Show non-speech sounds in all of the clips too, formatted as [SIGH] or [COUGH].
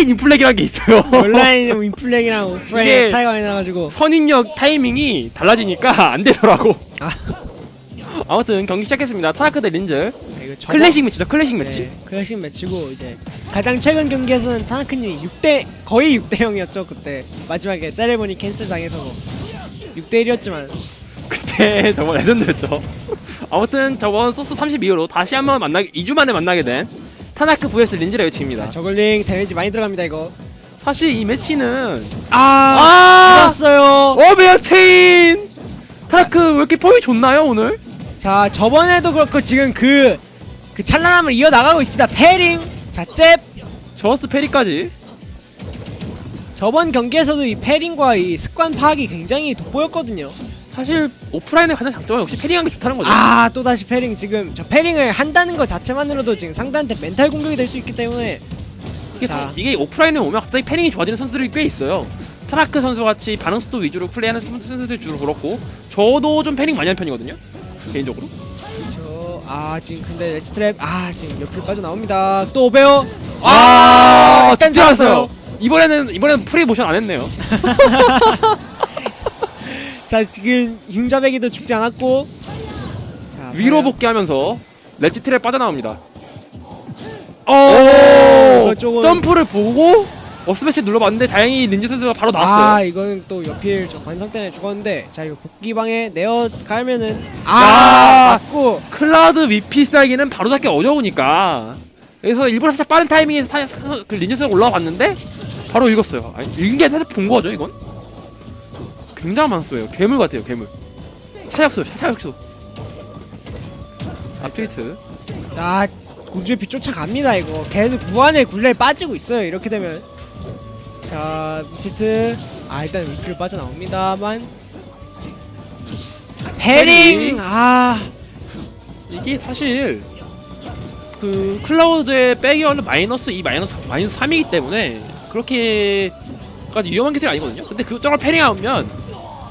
온라인 인플렉이라는 게 있어요. 온라인 [LAUGHS] 인플렉이랑 오프라인 이게- 차이가 많이 나가지고 선입력 타이밍이 달라지니까 안 되더라고. 아. 아무튼 경기 시작했습니다. 타나크 대 린즈. 네, 이거 저번- 클래식 매치죠. 클래식 매치. 네, 클래식 매치고 이제 가장 최근 경기에서는 타나크님이 6대 거의 6대 0이었죠 그때 마지막에 세레모니 캔슬 당해서 6대 1이었지만 그때 [LAUGHS] 저번 레전드였죠. 아무튼 저번 소스 32호로 다시 한번 만나게 2주 만에 만나게 된 타나크 vs 린즈의 매치입니다. 저글링 데미지 많이 들어갑니다 이거. 사실 이 매치는 아 죽었어요. 어베어 체인! 타나크 왜 이렇게 폼이 좋나요 오늘? 자 저번에도 그렇고 지금 그, 그 찬란함을 이어나가고 있습니다. 패링! 자잽! 저스 페리까지. 저번 경기에서도 이 패링과 이 습관 파악이 굉장히 돋보였거든요 사실 오프라인의 가장 장점은 역시 패링하는 게 좋다는 거죠. 아 또 다시 패링 지금 저 패링을 한다는 것 자체만으로도 지금 상대한테 멘탈 공격이 될 수 있기 때문에 이게, 자. 사- 이게 오프라인에 오면 갑자기 패링이 좋아지는 선수들이 꽤 있어요. 타나크 선수 같이 반응 속도 위주로 플레이하는 선수들 주로 그렇고 저도 좀 패링 많이 하는 편이거든요. 개인적으로. 저 아 지금 근데 레츠 트랩 아 지금 옆으로 빠져 나옵니다 또 오베어 아, 일단 진짜 잡았어요. 왔어요. 이번에는 이번에는 프리 모션 안 했네요. [LAUGHS] 자 지금 흉자배기도 죽지 않았고 자 위로 과연- 복귀하면서 레지 트랩 빠져나옵니다. 오 이거 조금 점프를 보고 업스매시 눌러봤는데 다행히 린지 선수가 바로 아 나왔어요. 이거는 또 옆필 저 관성 때문에 죽었는데 자 이거 복귀방에 내어 가면은 야! 아 맞고 클라우드 위피 쌀기는 바로 잡기 어려우니까 여기서 일부러 살짝 빠른 타이밍에 사, 그 린지 선수가 올라와 봤는데 바로 읽었어요. 아니, 읽은 게 살짝 본 거죠 이건? 굉장한 만수예요. 괴물 같아요 괴물. 사약수. 자 트위트. 나 공주의 피 쫓아갑니다 이거 계속 무한의 굴레에 빠지고 있어요 이렇게 되면 자 미티트 아 일단 위필 빠져나옵니다만 아, 패링. 아 이게 사실 그 클라우드의 백이어는 마이너스 2 마이너스 마이너스 3이기 때문에 그렇게까지 위험한 기술이 아니거든요. 근데 그 저걸 패링하면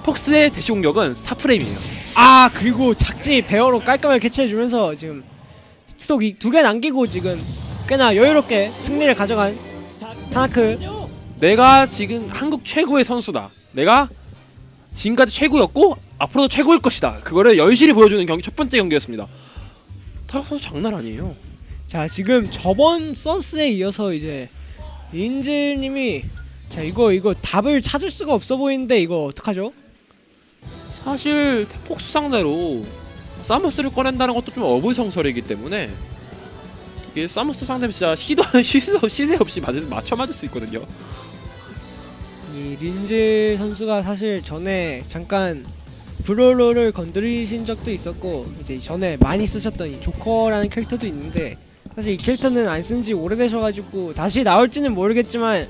폭스의 대시 공격은 4프레임이에요. 아 그리고 착지 베어로 깔끔하게 캐치해주면서 지금 스톡 두개 남기고 지금 꽤나 여유롭게 승리를 가져간 타나크 내가 지금 한국 최고의 선수다. 내가 지금까지 최고였고 앞으로도 최고일 것이다. 그거를 열실히 보여주는 경기 첫 번째 경기였습니다. 타락 선수 장난 아니에요. 자 지금 저번 서스에 이어서 이제 인질님이 자 이거 이거 답을 찾을 수가 없어 보이는데 이거 어떡하죠? 사실 폭스 상대로 사무스를 꺼낸다는 것도 좀 어불성설이기 때문에 이게 사무스 상대면 진짜 시도 [LAUGHS] 시도 시세 없이 맞을, 맞춰 맞을 수 있거든요. 이 린질 선수가 사실 전에 잠깐 브롤러를 건드리신 적도 있었고 이제 전에 많이 쓰셨던 이 조커라는 캐릭터도 있는데 사실 이 캐릭터는 안 쓴 지 오래되셔가지고 다시 나올지는 모르겠지만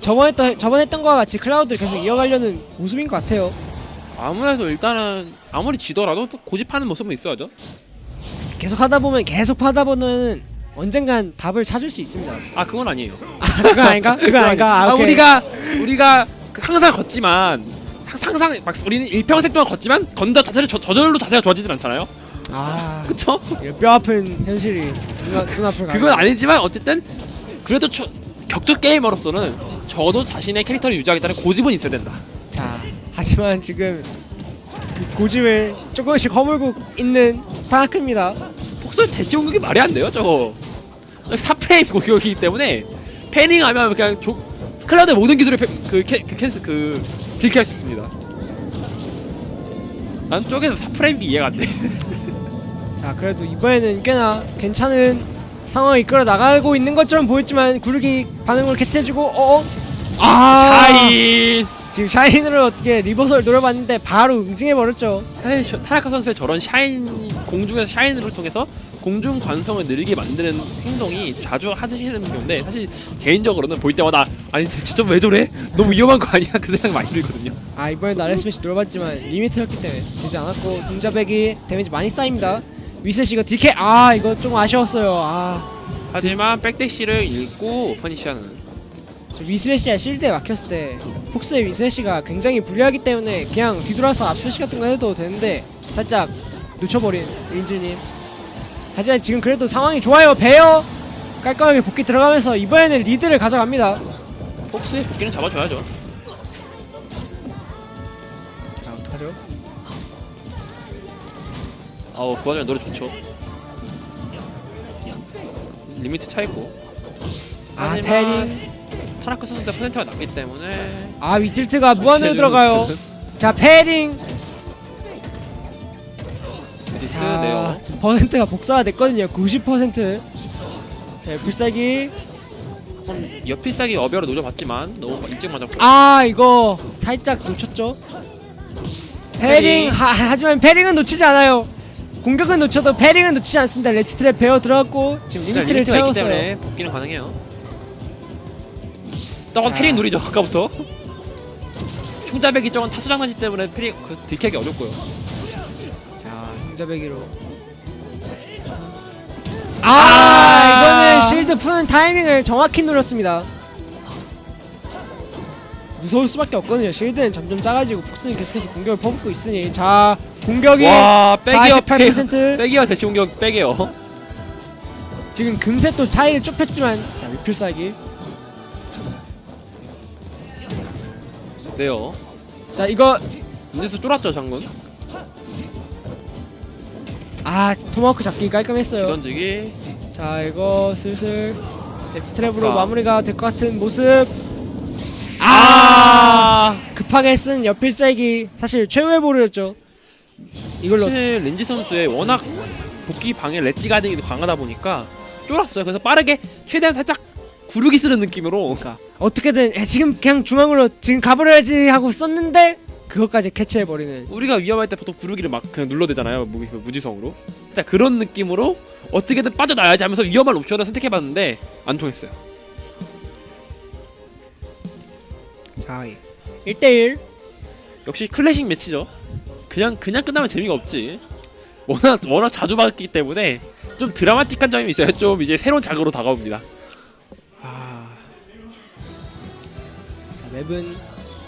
저번 했던 저번 했던 거와 같이 클라우드를 계속 이어가려는 모습인 것 같아요. 아무래도 일단은 아무리 지더라도 또 고집하는 모습은 있어야죠. 계속 하다 보면 계속 하다 보면 언젠간 답을 찾을 수 있습니다. 아 그건 아니에요. 아, 그건 아닌가? [LAUGHS] 그건 아닌가? 아, 아, 오케이. 우리가 우리가 그 항상 걷지만 항- 항상 막 우리는 일평생 동안 걷지만 건다 자세를 저, 저절로 자세가 좋아지진 않잖아요. 아 그쵸? 이거 뼈 아픈 현실이 눈, 눈앞을 그건 아니지만 어쨌든 그래도 추, 격투 게이머로서는 저도 자신의 캐릭터를 유지하겠다는 고집은 있어야 된다. 자 하지만 지금 그 고집을 조금씩 허물고 있는 타나크입니다. 폭설 대시 공격이 말이 안 돼요, 저거. 4프레임 공격이기 때문에 패닝하면 그냥 조, 클라우드의 모든 기술을 패, 그, 캐, 그 캔스 그 딜캐할 수 있습니다. 난 쪼개서 4프레임이 이해가 안 돼. [LAUGHS] 자 그래도 이번에는 꽤나 괜찮은 상황을 이끌어 나가고 있는 것처럼 보였지만 구르기 반응을 캐치해주고 어? 아 샤인. 지금 샤인으로 어떻게 리버설 노려봤는데 바로 응징해버렸죠. 사실 저- 타나카 선수의 저런 샤인 공중에서 샤인을 통해서 공중 관성을 느리게 만드는 행동이 자주 하시는 건데 사실 개인적으로는 볼 때마다 아니 대체 좀 왜 저래? 너무 위험한 거 아니야? 그 생각 많이 들거든요. 아 이번에도 RS매시 노려봤지만 리미트였기 때문에 되지 않았고 동자백이 데미지 많이 쌓입니다. 위슬씨가 DK 아 이거 좀 아쉬웠어요. 아 하지만 백대시를 읽고 퍼니시하는 저 위슬래시가 실드에 막혔을 때 폭스의 위슬래시가 굉장히 불리하기 때문에 그냥 뒤돌아서 앞표시 같은 거 해도 되는데 살짝 놓쳐버린 린즈님 하지만 지금 그래도 상황이 좋아요 베어 깔끔하게 복귀 들어가면서 이번에는 리드를 가져갑니다. 폭스의 복귀는 잡아줘야죠. 자 어떡하죠? 아우 그 와중에 노래 좋죠. 리미트 차 있고. 아 하지만. 타나크 선수의 퍼센트가 낮기 때문에 아 위틸트가 무한으로 최종 들어가요. 자 패링. 리미트 자 네요. 지금 퍼센트가 복사가 됐거든요. 90%. 자. 한번 옆필살기 어비어로 노려봤지만 너무 일찍 맞았고. 아 이거 살짝 놓쳤죠. 패링 패링. 하, 하지만 패링은 놓치지 않아요. 공격은 놓쳐도 패링은 놓치지 않습니다. 레치트랩 베어 들어갔고 지금 일단 리미트를 리미트가 있기 채웠어요. 때문에 복귀는 가능해요. 자. 패링 누리죠 아까부터. 충자배기 쪽은 타수 장난지 때문에 패링 그 들키기 어렵고요. 자 흰자배기로. 아, 아! 이거는 실드 푸는 타이밍을 정확히 노렸습니다. 무서울 수밖에 없거든요. 실드는 점점 작아지고 폭스는 계속해서 공격을 퍼붓고 있으니 자 공격이 와 백이어 48% 백이어 대시 공격 백이요. 지금 금세 또 차이를 좁혔지만 자 위필살기 네요. 자 이거 인제수 쫄았죠 장군. 아 토마호크 잡기 깔끔했어요. 기던지기. 자 이거 슬슬 랩스트랩으로 아까. 마무리가 될 것 같은 모습. 아. 급하게 쓴 옆필살기 사실 최후의 볼이었죠. 이걸로 사실 린지 선수의 워낙 복귀 방해 렛지 가딩이 강하다 보니까 쫄았어요. 그래서 빠르게 최대한 살짝 구르기 쓰는 느낌으로 그러니까 어떻게든 에, 지금 그냥 중앙으로 지금 가버려야지 하고 썼는데 그것까지 캐치해 버리는. 우리가 위험할 때 보통 구르기를 막 그냥 눌러대잖아요. 무, 그 무지성으로. 자 그런 느낌으로 어떻게든 빠져나야지 하면서 위험한 옵션을 선택해봤는데 안 통했어요. 자 1대1 역시 클래식 매치죠. 그냥 그냥 끝나면 재미가 없지. 워낙 워낙 자주 봤기 때문에 좀 드라마틱한 점이 있어요. 좀 이제 새로운 자극으로 다가옵니다. 맵은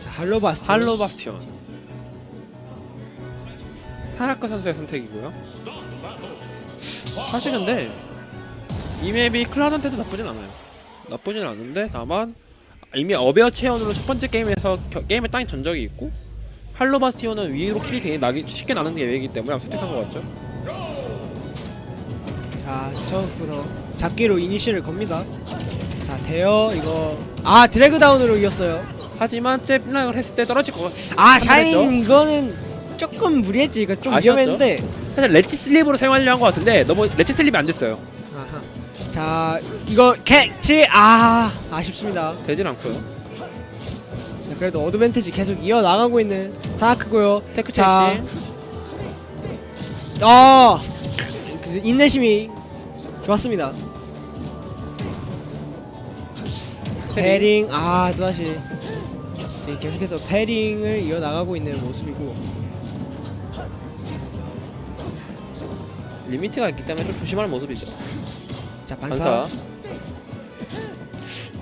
자, 할로바스트. 할로 바스티온. 타나카 선수의 선택이고요. 사실 근데 이 맵이 클라우드한테도 나쁘진 않아요. 나쁘진 않은데 다만 이미 어베어 체온으로 첫 번째 게임에서 겨, 게임에 땅인 전적이 있고 할로 바스티온은 위로 킬이 되게 나기 쉽게 나는 게 맵이기 때문에 선택한 것 같죠. 자 처음부터 잡기로 이니시를 겁니다. 자 대여 이거 아 드래그 다운으로 이겼어요. 하지만 잽락을 했을 때 떨어질 것 같. 아. 샤인 이거는 조금 무리했지 이거 좀 아쉬웠죠? 위험했는데 사실 레치 슬립으로 사용하려고 한것 같은데 너무 레치 슬립이 안 됐어요. 아하. 자 이거 캐치 아 아쉽습니다 되진 않고요. 자 그래도 어드밴티지 계속 이어나가고 있는 다크고요 테크 자. 첼시 어 그 인내심이 좋았습니다 패링 아 또다시 지금 계속해서 패링을 이어나가고 있는 모습이고 리미트가 있기 때문에 좀 조심하는 모습이죠. 자 반사, 반사.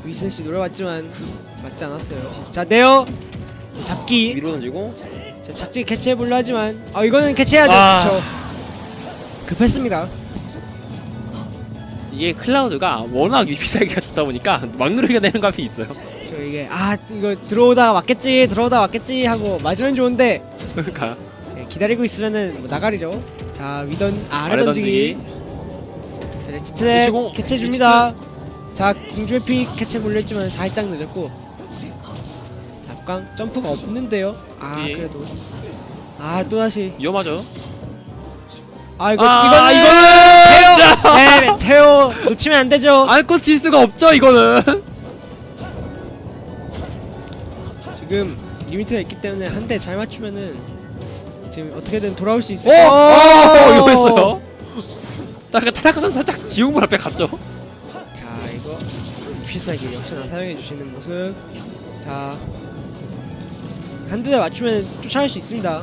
위슨 씨 노려봤지만 맞지 않았어요 자 네어 잡기 위로 던지고 자, 착지 캐치해 볼라 하지만 아 이거는 캐치해야죠 아. 그쵸 급했습니다 이게 클라우드가 워낙 비싸기가 좋다 보니까 막 누르게 되는 감이 있어요. 저 이게 아 이거 들어오다가 맞겠지 들어오다가 맞겠지 하고 맞으면 좋은데 [LAUGHS] 그러니까 예, 기다리고 있으면은 뭐 나가리죠. 자 위던 아, 아래, 아래 던지기. 자 레치트랩 미시공, 캐치해줍니다. 자 공주의 피 캐치 몰렸지만 살짝 늦었고. 잡강 점프가 없는데요. 아 예. 그래도. 아 또 다시. 위험하죠. 아 이거 아, 이거는 이거는 테오 [LAUGHS] 네 테오 놓치면 안 되죠. 알고 질 수가 없죠 이거는. 지금 리미트가 있기 때문에 한 대 잘 맞추면은 지금 어떻게든 돌아올 수 오, 있을 오, 어! 이거였어요. 타라카 타라카 선수 살짝 지옥문 앞에 갔죠. 자 이거 필살기 역시나 사용해 주시는 모습. 자 한두 대 맞추면 쫓아갈 수 있습니다.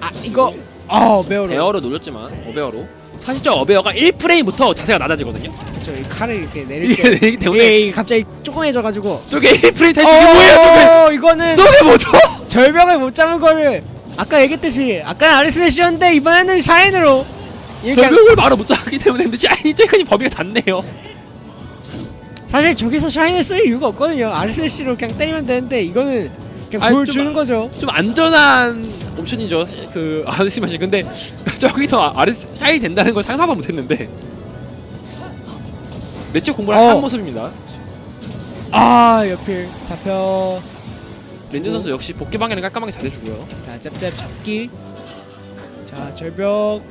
아 이거! 어 매우로. 베어로 놀렸지만 어베어로 사실 저 어베어가 1프레임부터 자세가 낮아지거든요. 그쵸 이 칼을 이렇게 내릴 이게 때 되기 때문에 이게, 갑자기 조그매져가지고 저게 1프레임 타입 이게 저게? 어 이거는 저게 뭐죠? 절벽을 못 잡은 거를 아까 얘기했듯이 아까는 아리스메시였는데 이번에는 샤인으로 그러니까 절벽을 바로 못 잡기 때문에 근데 샤이니 잭이 범위가 닿네요. 사실 저기서 샤인을 쓸 이유가 없거든요. RSC로 그냥 때리면 되는데 이거는 그냥 아니, 보여주는 좀- 거죠. 좀 안전한 옵션이죠. 그 아르스 마신 근데 저기서 아르스 샤이 된다는 걸 상상도 못했는데 매치 공부를 어. 한 모습입니다. 아 옆필 잡혀. 렌즈 선수 역시 복귀 방해는 깔끔하게 잘해주고요. 자 짭짭 잡기. 자 절벽.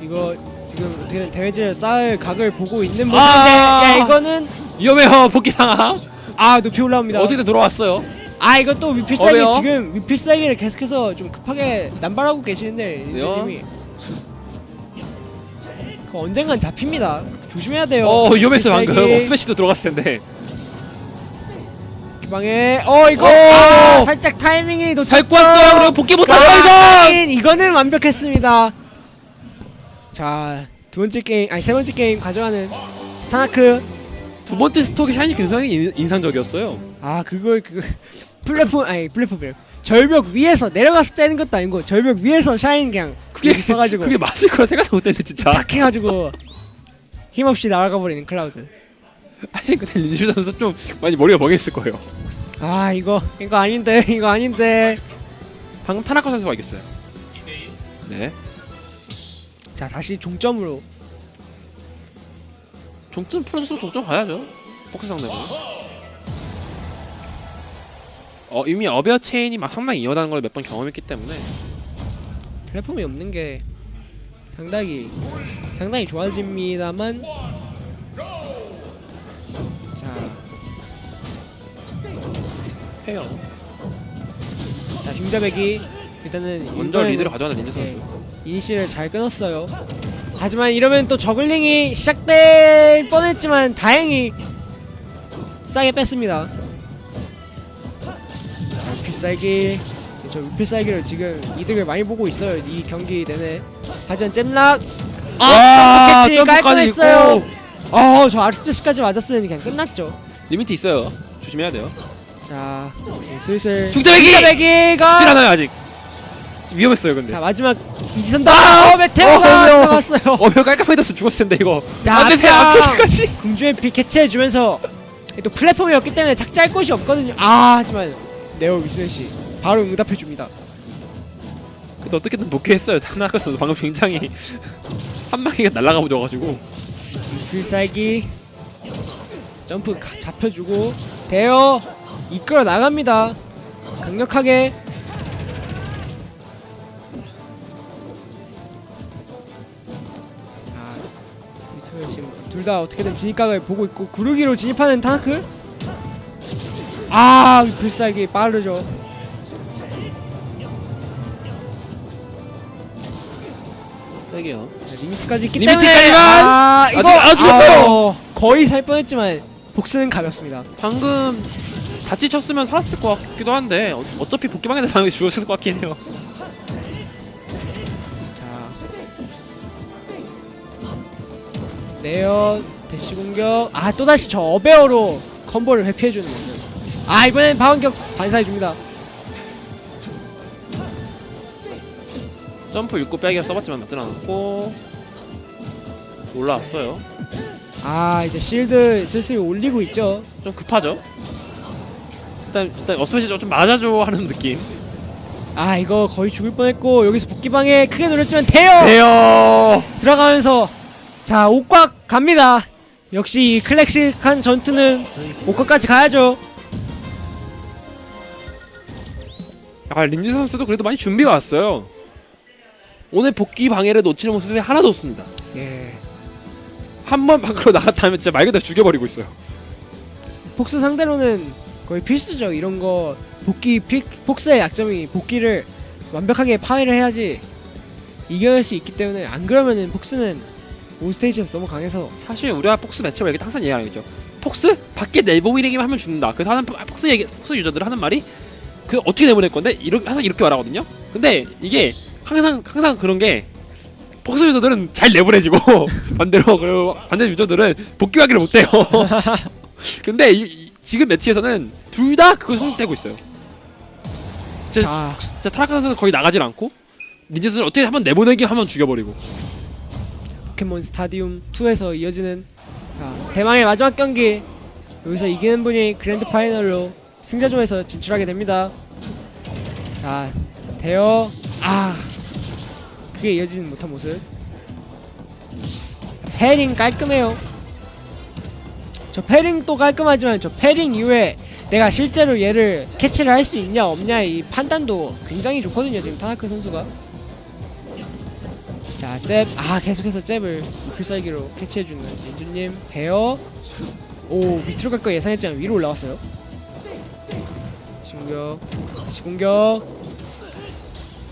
이거 지금 어떻게든 대회지를 쌓을 각을 보고 있는 모습인데 아! 야 이거는 위험해요 복귀 상황. 아 높이 올라옵니다. 어떻게든 돌아왔어요. 아 이거 또 위필살기 어배요? 지금 위필살기를 계속해서 좀 급하게 남발하고 계시는데 인재님이 그 언젠간 잡힙니다. 조심해야 돼요. 어 위험했어 요 방금. 어, 스매시도 들어갔을 텐데. 기방에 어 이거 오! 아, 살짝 타이밍이 놓쳤죠. 잘 꼬았어요. 그리고 복귀 못하죠 이거. 하긴 이거는 완벽했습니다. 자, 두 번째 게임, 아니 세 번째 게임 가져가는 타나크. 두 번째 스톡이 샤이니 굉장히 인- 인상적이었어요. 아, 그걸 그 [LAUGHS] 플랫폼 아니 플랫폼이요. 절벽 위에서 내려가서 때리는 것도 아니고 절벽 위에서 샤인 그냥 그게 여기 서가지고 그게 맞을 거라 생각도 못했네 진짜. 탁 해가지고 힘없이 날아가 버리는 클라우드. 사실 그때 린슈 선수 좀 많이 머리가 멍했을 거예요. 아 이거 이거 아닌데 이거 아닌데. 방금 타나카 선수가 이겼어요. 네. 자 다시 종점으로. 종점 풀어줘서 종점 가야죠. 복수 상대는. 어 이미 어베어 체인이 막 상당히 이어다는 걸 몇 번 경험했기 때문에 플랫폼이 없는 게 상당히 상당히 좋아집니다만 자, 해요. 자 흉자백이 일단은 먼저 리드를 가져가는 린즈 선수. 네, 이니시를 잘 끊었어요. 하지만 이러면 또 저글링이 시작될 뻔했지만 다행히 싸게 뺐습니다. 자, 필살기. 저 필살기를 지금 이득을 많이 보고 있어요. 이 경기 내내. 하지만 잼락 아, 캐치 깔끔했어요. 있고. 어, 저 아르스트스까지 맞았으니 그냥 끝났죠. 리미트 있어요. 조심해야 돼요. 자, 슬슬 중대배기! 중대배기가 죽질 않아요 아직. 위험했어요 근데. 자 마지막 이지선다 아! 어, 메테오가 어, 들어갔어요. 어베어 깔끔하게 떴으면 죽었을 텐데 이거. 자, 안돼 배 앞에요. 앞까지. 공주의 비 캐치해주면서 또 플랫폼이었기 때문에 착지할 곳이 없거든요. 아 하지만 네오 씨 바로 응답해줍니다. 근데 어떻게든 복귀했어요. 타나카 선수 방금 굉장히 [LAUGHS] 한 마리가 날아가 버려가지고. 필살기 점프 가- 잡혀주고 대어 이끌어 나갑니다. 강력하게 둘 다 어떻게든 진입각을 보고 있고 구르기로 진입하는 타나크 아 필살기 빠르죠. 자, 리미트까지 있기 리미트까지만! 때문에 아, 이거 아직- 아, 죽었어요! 어, 거의 살 뻔했지만 복수는 가볍습니다 방금 다치 쳤으면 살았을 것 같기도 한데 어, 어차피 복귀방에서 당연히 [LAUGHS] 죽었을 것 같긴 해요. 네어 대시 공격 아 또다시 저 어베어로 컴보를 회피해주는 모습 아 이번엔 방어격 반사해줍니다 점프 6구 빼기가 써봤지만 맞진 않았고 올라왔어요. 아 이제 실드 슬슬 올리고 있죠 좀 급하죠. 일단 일단 어스매시 좀 맞아줘 하는 느낌. 아 이거 거의 죽을 뻔했고 여기서 복귀방에 크게 노렸지만 대어 네요. 들어가면서 자 옥곽 갑니다 역시 이 클래식한 전투는 옥곽까지 가야죠 아 린지 선수도 그래도 많이 준비가 왔어요. 오늘 복귀 방해를 놓치는 모습이 하나도 없습니다. 예 한 번 밖으로 나갔다면 진짜 말 그대로 죽여버리고 있어요. 폭스 상대로는 거의 필수죠. 이런 거 복귀 픽 폭스의 약점이 복귀를 완벽하게 파괴를 해야지 이겨낼 수 있기 때문에 안 그러면은 폭스는 온 스테이지에서 너무 강해서 사실 우리가 폭스 매치업 얘기 항상 얘기하죠. 폭스 밖에 내보이기만 하면 죽는다. 그래서 하는 폭스 얘기 폭스 유저들 하는 말이 그 어떻게 내보낼 건데 이렇게 항상 이렇게 말하거든요. 근데 이게 항상 항상 그런 게 폭스 유저들은 잘 내보내지고 [LAUGHS] 반대로 그리고 반대 유저들은 복귀하기를 못해요. [LAUGHS] 근데 이, 이- 지금 매치에서는 둘 다 그걸 성공되고 있어요. 진짜, 자 진짜 타락한 선수 거의 나가질 않고 린지 선수를 어떻게 한번 내보내기 하면 죽여버리고 포켓몬 스타디움 2에서 이어지는 자 대망의 마지막 경기 여기서 이기는 분이 그랜드 파이널로 승자조에서 진출하게 됩니다. 자 대여 아 그게 이어지는 못한 모습. 패링 깔끔해요. 저 패링도 깔끔하지만 저 패링 이후에 내가 실제로 얘를 캐치를 할 수 있냐 없냐 이 판단도 굉장히 좋거든요 지금 타나크 선수가. 자, 잽. 아, 계속해서 잽을 필살기로 캐치해주는 민주님. 베어. 오, 밑으로 갈 거 예상했지만 위로 올라왔어요. 다시 공격. 다시 공격.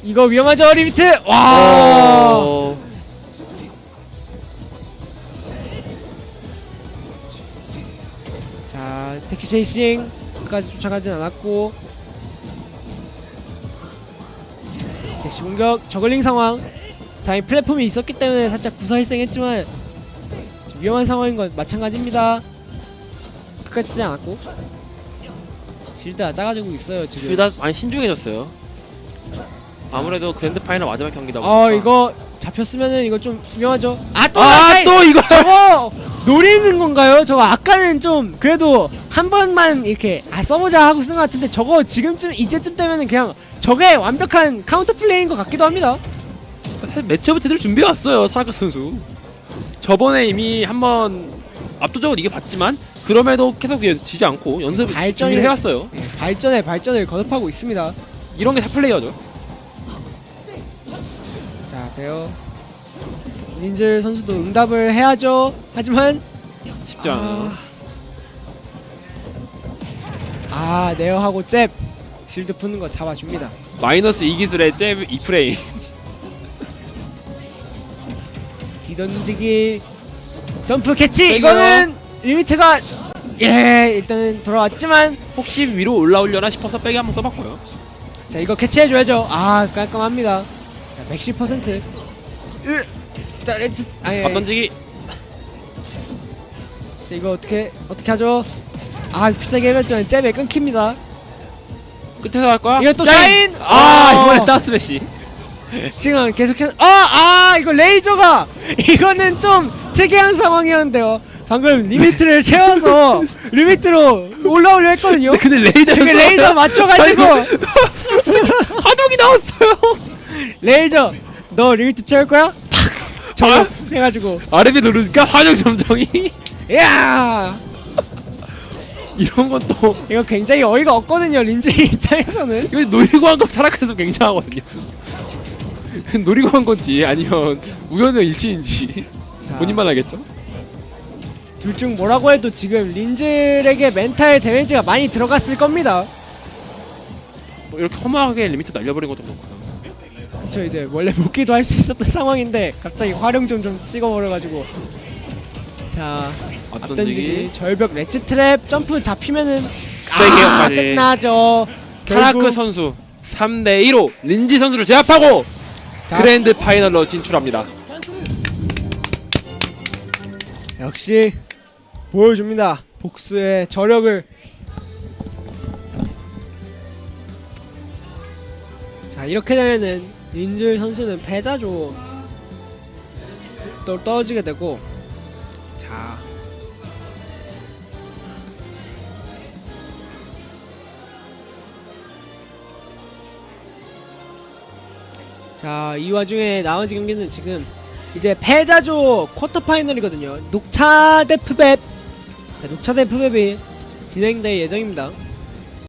이거 위험하죠, 리미트! 와! 어... 자, 테키 체이싱. 끝까지 쫓아가진 않았고. 다시 공격. 저글링 상황. 다행히 플랫폼이 있었기 때문에 살짝 부사일생했지만 좀 위험한 상황인 건 마찬가지입니다. 끝까지 쓰지 않았고. 실드가 작아지고 있어요 지금. 둘다 많이 신중해졌어요 아무래도 그랜드 파이널 마지막 경기다 어 이거 잡혔으면은 이거 좀 위험하죠. 아또 아 또 이거 저거 노리는 건가요? 저거 아까는 좀 그래도 한 번만 이렇게 아 써보자 하고 쓴 것 같은데 저거 지금쯤 이제쯤 되면은 그냥 저게 완벽한 카운터 플레이인 것 같기도 합니다. 매치업을 제대로 준비해 왔어요 사라카 선수 저번에 이미 한번 압도적으로 이겨봤지만 그럼에도 계속 지지 않고 연습 발전이- 준비를 해왔어요 예, 발전에 발전을 거듭하고 있습니다. 이런 게다 플레이어죠 자 베어 린즐 선수도 응답을 해야죠. 하지만 쉽지 않아요 아, 아 네어하고 잽 실드 푸는 거 잡아줍니다. 마이너스 2기술의 잽 2프레임 뒤던지기 점프 캐치. 세게요. 이거는 리미트가 예 일단은 돌아왔지만 혹시 위로 올라오려나 싶어서 백에 한번 써봤고요. 자 이거 캐치해줘야죠. 아 깔끔합니다. 자 맥시 퍼센트. 으, 자 렌즈. 아예. 앞 던지기. 자 이거 어떻게 어떻게 하죠? 아 비싸게 해봤지만 잽에 끊깁니다. 끝에서 할 거야? 이거 또 샤인! 샤인! 아 아. 이번에 다운 스매시 지금 계속해서 아아 이거 레이저가 이거는 좀 특이한 상황이었는데요. 방금 리미트를 채워서 리미트로 올라오려 했거든요. 근데 레이저 레이저 맞춰가지고. [LAUGHS] 화덕이 나왔어요. 레이저 너 리미트 채울 거야? 팍 저거 아. 해가지고. 아래비 누르니까 화적 점정이? 야! 이런 것도 이거 굉장히 어이가 없거든요 린즈 입장에서는. 이거 거 사라카에서 굉장하거든요 [LAUGHS] 놀이고 한 건지 아니면 우연의 일치인지 자, 본인만 알겠죠? 둘 중 뭐라고 해도 지금 린즐에게 멘탈 데미지가 많이 들어갔을 겁니다. 뭐 이렇게 허무하게 리미트 날려버린 것도 그렇구나 저 이제 원래 복귀도 할 수 있었던 [LAUGHS] 상황인데 갑자기 활용 좀 좀 찍어버려가지고. 자앞 앞던지기 던지기 절벽 렛츠 트랩 점프 잡히면은 아 세게요까지. 끝나죠. 결국 선수 3대 1로 린지 선수를 제압하고 자, 그랜드 파이널로 진출합니다. 역시 보여줍니다. 복수의 저력을. 자 이렇게 되면은 린즐 선수는 패자조 또 떨어지게 되고. 자 자, 이 와중에 나머지 경기는 지금 이제 패자조 쿼터 파이널이거든요. 녹차 대 푸베. 자, 녹차 대 푸베이 진행될 예정입니다.